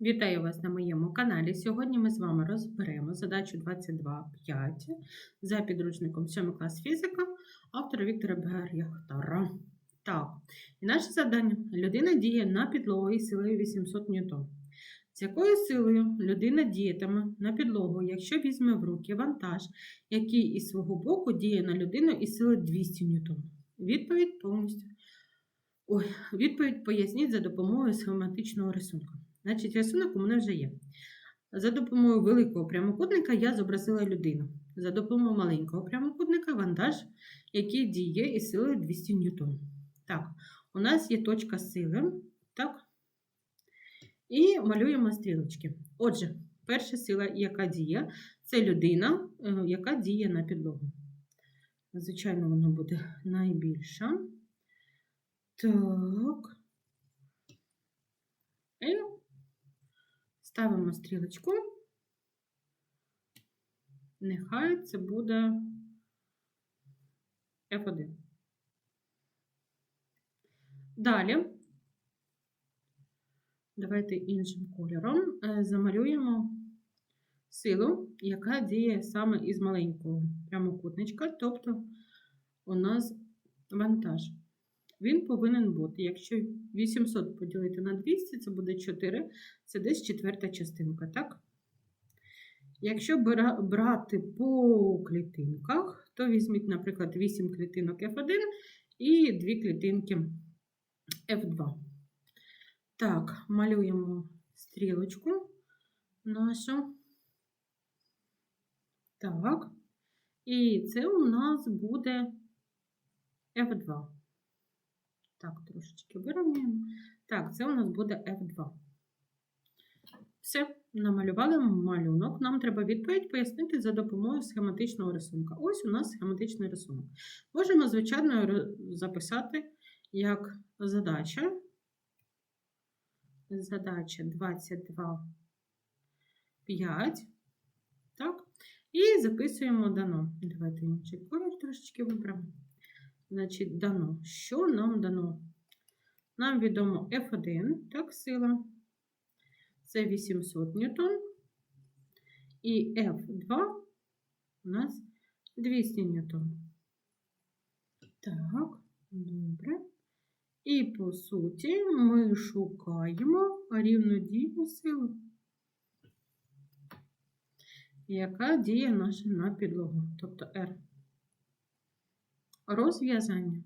Вітаю вас на моєму каналі. Сьогодні ми з вами розберемо задачу 22.5 за підручником 7 клас фізика автора Віктора Бер'яхтара. Так, і наше завдання: людина діє на підлогу із силою 800 ньютон. З якою силою людина діятиме на підлогу, якщо візьме в руки вантаж, який із свого боку діє на людину із силою 200 ньютон? Відповідь повністю. Ой, відповідь поясніть за допомогою схематичного рисунку. Значить, рисунок у мене вже є. За допомогою великого прямокутника я зобразила людину. За допомогою маленького прямокутника вантаж, який діє із силою 200 ньютон. Так, у нас є точка сили. Так. І малюємо стрілочки. Отже, перша сила, яка діє, це людина, е, яка діє на підлогу. Звичайно, вона буде найбільша. Так. І ставимо стрілочку. Нехай це буде F1. Далі, давайте іншим кольором е, замалюємо силу, яка діє саме із маленького прямокутничка, тобто у нас вантаж. Він повинен бути, якщо 800 поділити на 200, це буде 4, це десь четверта частинка, так? Якщо брати по клітинках, то візьміть, наприклад, 8 клітинок F1 і 2 клітинки F2. Так, малюємо стрілочку нашу. Так. І це у нас буде F2. Так, трошечки вирівнюємо. Так, це у нас буде F2. Все, намалювали малюнок. Нам треба відповідь пояснити за допомогою схематичного рисунка. Ось у нас схематичний рисунок. Можемо, звичайно, записати як задача. Задача 22,5. Так. І записуємо дано. Давайте інший колір трошечки виберемо. Значить, дано. Що нам дано? Нам відомо F1, так, сила. Це 800 ньютон. І F2 у нас 200 ньютон. Так, добре. І, по суті, ми шукаємо рівнодійну силу, яка діє наша на підлогу, тобто R. Розв'язання.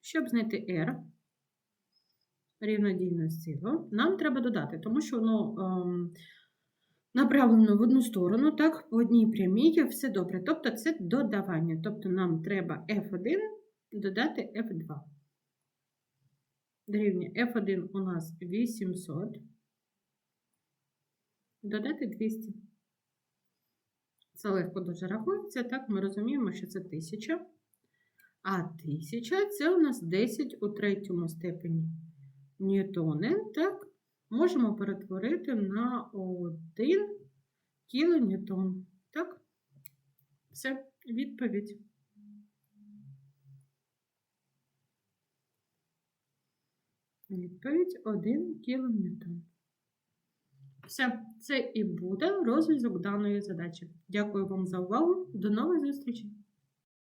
Щоб знайти R, рівнодійну силу, нам треба додати, тому що воно ем, направлено в одну сторону, так, по одній прямій, все добре. Тобто це додавання. Тобто нам треба F1 додати F2. Дорівнює F1 у нас 800, додати 200. Це легко дуже рахується, так, ми розуміємо, що це 1000. А 1000 це у нас 10 у третьому степені ньютони, так, можемо перетворити на 1 кілоньютон. Так, все, відповідь. Відповідь 1 кілоньютон. Все, це і буде розв'язок даної задачі. Дякую вам за увагу. До нових зустрічей!